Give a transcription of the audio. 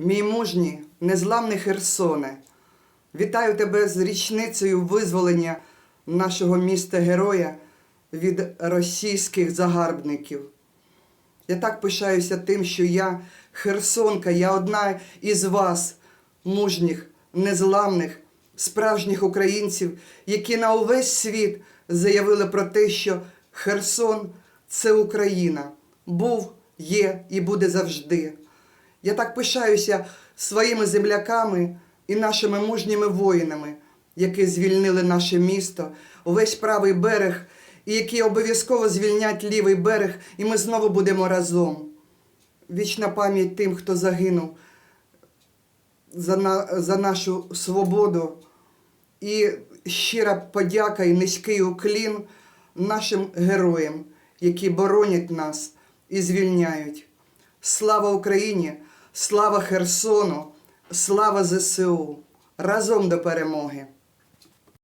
Мій мужній, незламний Херсоне, вітаю тебе з річницею визволення нашого міста героя від російських загарбників. Я так пишаюся тим, що я Херсонка, я одна із вас, мужніх, незламних, справжніх українців, які на увесь світ заявили про те, що Херсон це Україна, був, є і буде завжди. Я так пишаюся своїми земляками і нашими мужніми воїнами, які звільнили наше місто, увесь правий берег, і які обов'язково звільнять лівий берег, і ми знову будемо разом. Вічна пам'ять тим, хто загинув за, на, за нашу свободу. І щира подяка і низький уклін нашим героям, які боронять нас і звільняють. Слава Україні! Слава Херсону! Слава ЗСУ! Разом до перемоги!